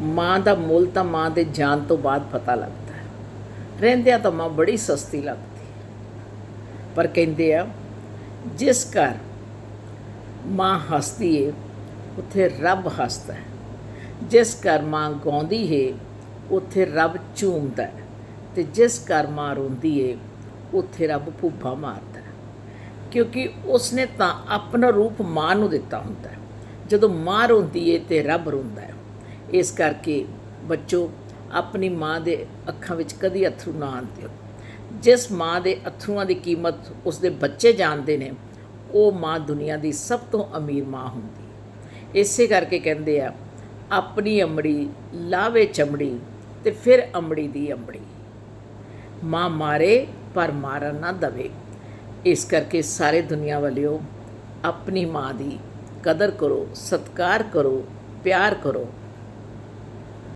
ਮਾਂ ਦਾ ਮੁੱਲ ਤਾਂ ਮਾਂ ਦੇ ਜਾਣ ਤੋਂ ਬਾਅਦ ਪਤਾ ਲੱਗਦਾ ਹੈ। ਰਹਿੰਦਿਆਂ ਤਾਂ ਮਾਂ ਬੜੀ ਸਸਤੀ ਲੱਗਦੀ ਪਰ ਕਹਿੰਦੇ ਆ, ਜਿਸ ਘਰ ਮਾਂ ਹੱਸਦੀ ਏ, ਉੱਥੇ ਰੱਬ ਹੱਸਦਾ ਹੈ। ਜਿਸ ਘਰ ਮਾਂ ਗਾਉਂਦੀ ਏ, ਉੱਥੇ ਰੱਬ ਝੂਮਦਾ ਹੈ। ਤੇ ਜਿਸ ਘਰ ਮਾਂ ਰੋਂਦੀ ਏ, ਉੱਥੇ ਰੱਬ ਭੁੱਬਾ ਮਾਰਦਾ ਹੈ। ਕਿਉਂਕਿ ਉਸਨੇ ਤਾਂ ਆਪਣਾ ਰੂਪ ਮਾਂ ਨੂੰ ਦਿੱਤਾ ਹੁੰਦਾ ਹੈ। ਜਦੋਂ ਮਾਂ ਰੋਂਦੀ ਏ ਤੇ ਰੱਬ ਰੋਂਦਾ ਹੈ। ਇਸ ਕਰਕੇ ਬੱਚੋ, ਆਪਣੀ ਮਾਂ ਦੇ ਅੱਖਾਂ ਵਿੱਚ ਕਦੀ ਅਥਰੂ ਨਾ ਆਉਣ ਦਿਓ। ਜਿਸ ਮਾਂ ਦੇ ਅਥਰੂਆਂ ਦੀ ਕੀਮਤ ਉਸਦੇ ਬੱਚੇ ਜਾਣਦੇ ਨੇ, ਉਹ ਮਾਂ ਦੁਨੀਆ ਦੀ ਸਭ ਤੋਂ ਅਮੀਰ ਮਾਂ ਹੁੰਦੀ। ਇਸੇ ਕਰਕੇ ਕਹਿੰਦੇ ਆ, ਆਪਣੀ ਅੰਮੜੀ ਲਾਵੇ ਚਮੜੀ ਤੇ ਫਿਰ ਅੰਮੜੀ ਦੀ ਅੰਮੜੀ। ਮਾਂ ਮਾਰੇ, ਪਰ ਮਾਰਨ ਨਾ ਦਵੇ। ਇਸ ਕਰਕੇ ਸਾਰੇ ਦੁਨੀਆ ਵਾਲਿਓ ਆਪਣੀ ਮਾਂ ਦੀ ਕਦਰ ਕਰੋ, ਸਤਿਕਾਰ ਕਰੋ, ਪਿਆਰ ਕਰੋ।